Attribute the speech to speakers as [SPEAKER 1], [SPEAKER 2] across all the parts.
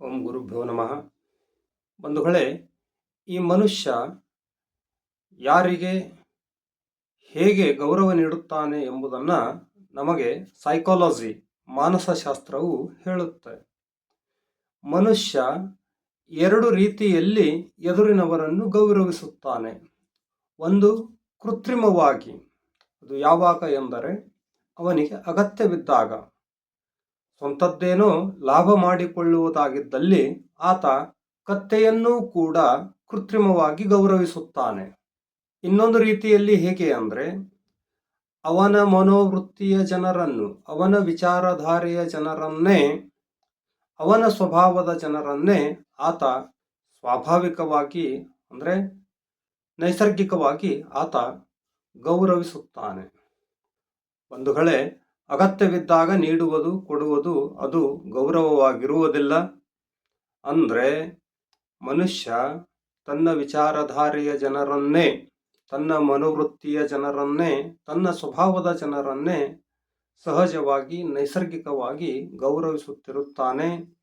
[SPEAKER 1] ಓಂ ಗುರುಭ್ಯೋ ನಮಃ. ಬಂಧುಗಳೇ, ಈ ಮನುಷ್ಯ ಯಾರಿಗೆ ಹೇಗೆ ಗೌರವ ನೀಡುತ್ತಾನೆ ಎಂಬುದನ್ನು ನಮಗೆ ಸೈಕಾಲಜಿ ಮಾನಸಶಾಸ್ತ್ರವು ಹೇಳುತ್ತೆ. ಮನುಷ್ಯ ಎರಡು ರೀತಿಯಲ್ಲಿ ಎದುರಿನವರನ್ನು ಗೌರವಿಸುತ್ತಾನೆ. ಒಂದು, ಕೃತ್ರಿಮವಾಗಿ. ಅದು ಯಾವಾಗ ಎಂದರೆ, ಅವನಿಗೆ ಅಗತ್ಯವಿದ್ದಾಗ. ಸ್ವಂತದ್ದೇನೋ ಲಾಭ ಮಾಡಿಕೊಳ್ಳುವುದಾಗಿದ್ದಲ್ಲಿ ಆತ ಕತ್ತೆಯನ್ನೂ ಕೂಡ ಕೃತ್ರಿಮವಾಗಿ ಗೌರವಿಸುತ್ತಾನೆ. ಇನ್ನೊಂದು ರೀತಿಯಲ್ಲಿ ಹೇಗೆ ಅಂದರೆ, ಅವನ ಮನೋವೃತ್ತಿಯ ಜನರನ್ನು, ಅವನ ವಿಚಾರಧಾರೆಯ ಜನರನ್ನೇ, ಅವನ ಸ್ವಭಾವದ ಜನರನ್ನೇ ಆತ ಸ್ವಾಭಾವಿಕವಾಗಿ ಅಂದರೆ ನೈಸರ್ಗಿಕವಾಗಿ ಆತ ಗೌರವಿಸುತ್ತಾನೆ. ಬಂಧುಗಳೇ ಅಗತ್ಯವಿದ್ದಾಗ ನೀಡುವುದು, ಕೊಡುವುದು ಅದು ಗೌರವವಾಗಿರುವುದಿಲ್ಲ. ಅಂದರೆ ಮನುಷ್ಯ ತನ್ನ ವಿಚಾರಧಾರೆಯ ಜನರನ್ನೇ, ತನ್ನ ಮನೋವೃತ್ತಿಯ ಜನರನ್ನೇ, ತನ್ನ ಸ್ವಭಾವದ ಜನರನ್ನೇ ಸಹಜವಾಗಿ, ನೈಸರ್ಗಿಕವಾಗಿ ಗೌರವಿಸುತ್ತಿರುತ್ತಾನೆ.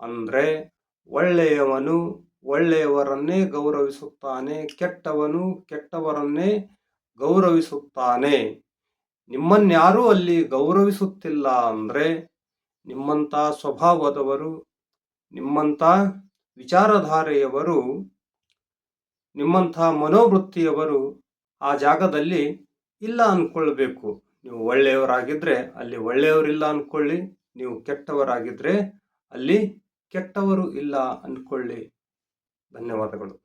[SPEAKER 1] ಅಂದರೆ ಒಳ್ಳೆಯವನು ಒಳ್ಳೆಯವರನ್ನೇ ಗೌರವಿಸುತ್ತಾನೆ, ಕೆಟ್ಟವನು ಕೆಟ್ಟವರನ್ನೇ ಗೌರವಿಸುತ್ತಾನೆ. ನಿಮ್ಮನ್ಯಾರೂ ಅಲ್ಲಿ ಗೌರವಿಸುತ್ತಿಲ್ಲ ಅಂದರೆ ನಿಮ್ಮಂಥ ಸ್ವಭಾವದವರು, ನಿಮ್ಮಂಥ ವಿಚಾರಧಾರೆಯವರು, ನಿಮ್ಮಂಥ ಮನೋವೃತ್ತಿಯವರು ಆ ಜಾಗದಲ್ಲಿ ಇಲ್ಲ ಅಂದ್ಕೊಳ್ಬೇಕು ನೀವು ಒಳ್ಳೆಯವರಾಗಿದ್ದರೆ ಅಲ್ಲಿ ಒಳ್ಳೆಯವರಿಲ್ಲ ಅಂದ್ಕೊಳ್ಳಿ ನೀವು ಕೆಟ್ಟವರಾಗಿದ್ದರೆ ಅಲ್ಲಿ ಕೆಟ್ಟವರು ಇಲ್ಲ ಅಂದ್ಕೊಳ್ಳಿ ಧನ್ಯವಾದಗಳು.